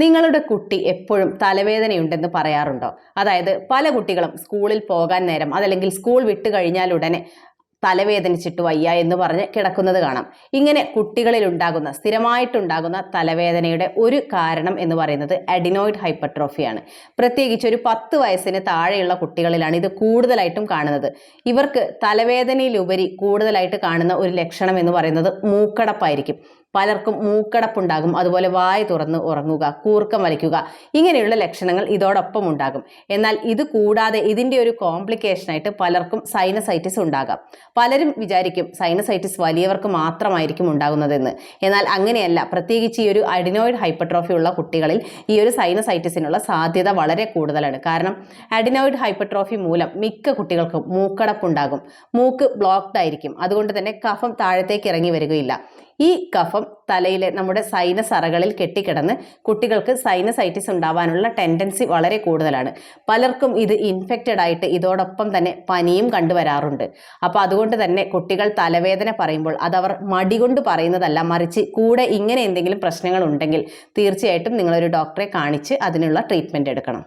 നിങ്ങളുടെ കുട്ടി എപ്പോഴും തലവേദനയുണ്ടെന്ന് പറയാറുണ്ടോ? അതായത് പല കുട്ടികളും സ്കൂളിൽ പോകാൻ നേരം അതല്ലെങ്കിൽ സ്കൂൾ വിട്ട് കഴിഞ്ഞാൽ ഉടനെ തലവേദനിച്ചിട്ട് വയ്യ എന്ന് പറഞ്ഞ് കിടക്കുന്നത് കാണാം. ഇങ്ങനെ കുട്ടികളിൽ ഉണ്ടാകുന്ന സ്ഥിരമായിട്ടുണ്ടാകുന്ന തലവേദനയുടെ ഒരു കാരണം എന്ന് പറയുന്നത് അഡിനോയിഡ് ഹൈപ്പർട്രോഫിയാണ്. പ്രത്യേകിച്ച് ഒരു പത്ത് വയസ്സിന് താഴെയുള്ള കുട്ടികളിലാണ് ഇത് കൂടുതലായിട്ടും കാണുന്നത്. ഇവർക്ക് തലവേദനയിലുപരി കൂടുതലായിട്ട് കാണുന്ന ഒരു ലക്ഷണം എന്ന് പറയുന്നത് മൂക്കടപ്പായിരിക്കും. പലർക്കും മൂക്കടപ്പുണ്ടാകും അതുപോലെ വായ തുറന്ന് ഉറങ്ങുക കൂർക്കം വലിക്കുക ഇങ്ങനെയുള്ള ലക്ഷണങ്ങൾ ഇതോടൊപ്പം ഉണ്ടാകും. എന്നാൽ ഇത് കൂടാതെ ഇതിന്റെ ഒരു കോംപ്ലിക്കേഷനായിട്ട് പലർക്കും സൈനസൈറ്റിസ് ഉണ്ടാകാം. പലരും വിചാരിക്കും സൈനസൈറ്റിസ് വലിയവർക്ക് മാത്രമായിരിക്കും ഉണ്ടാകുന്നതെന്ന്. എന്നാൽ അങ്ങനെയല്ല. പ്രത്യേകിച്ച് ഈ ഒരു അഡിനോയിഡ് ഹൈപ്പർട്രോഫി ഉള്ള കുട്ടികളിൽ ഈ ഒരു സൈനസൈറ്റിസിനുള്ള സാധ്യത വളരെ കൂടുതലാണ്. കാരണം അഡിനോയിഡ് ഹൈപ്പർട്രോഫി മൂലം മിക്ക കുട്ടികൾക്കും മൂക്കടപ്പുണ്ടാകും. മൂക്ക് ബ്ലോക്ക്ഡ് ആയിരിക്കും. അതുകൊണ്ട് തന്നെ കഫം താഴത്തേക്ക് ഇറങ്ങി വരികയില്ല. ഈ കഫം തലയിലെ നമ്മുടെ സൈനസ് അറകളിൽ കെട്ടിക്കിടന്ന് കുട്ടികൾക്ക് സൈനസൈറ്റിസ് ഉണ്ടാവാനുള്ള ടെൻഡൻസി വളരെ കൂടുതലാണ്. പലർക്കും ഇത് ഇൻഫെക്റ്റഡ് ആയിട്ട് ഇതോടൊപ്പം തന്നെ പനിയും കണ്ടുവരാറുണ്ട്. അപ്പോൾ അതുകൊണ്ട് തന്നെ കുട്ടികൾ തലവേദന പറയുമ്പോൾ അതവർ മടി കൊണ്ട് പറയുന്നതല്ല മറിച്ച് കൂടെ ഇങ്ങനെ എന്തെങ്കിലും പ്രശ്നങ്ങൾ ഉണ്ടെങ്കിൽ തീർച്ചയായിട്ടും നിങ്ങളൊരു ഡോക്ടറെ കാണിച്ച് അതിനുള്ള ട്രീറ്റ്മെന്റ് എടുക്കണം.